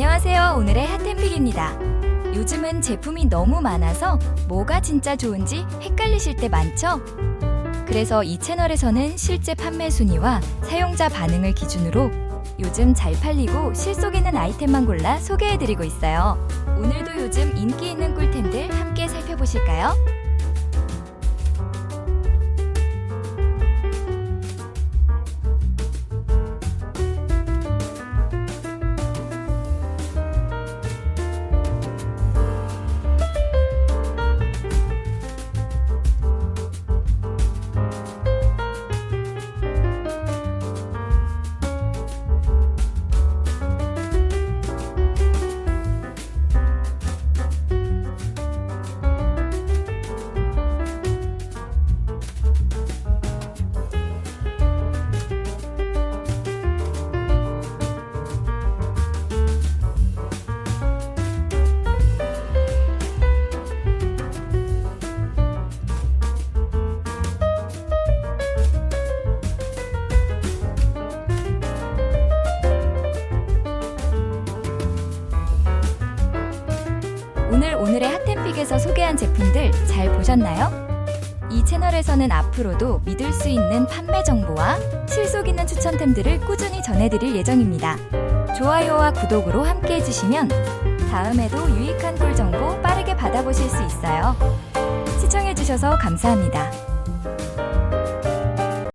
안녕하세요. 오늘의 핫템픽입니다. 요즘은 제품이 너무 많아서 뭐가 진짜 좋은지 헷갈리실 때 많죠? 그래서 이 채널에서는 실제 판매 순위와 사용자 반응을 기준으로 요즘 잘 팔리고 실속 있는 아이템만 골라 소개해드리고 있어요. 오늘도 요즘 인기 있는 꿀템들 함께 살펴보실까요? 오늘 오늘의 핫템픽에서 소개한 제품들 잘 보셨나요? 이 채널에서는 앞으로도 믿을 수 있는 판매 정보와 실속 있는 추천템들을 꾸준히 전해드릴 예정입니다. 좋아요와 구독으로 함께 해주시면 다음에도 유익한 꿀 정보 빠르게 받아보실 수 있어요. 시청해주셔서 감사합니다.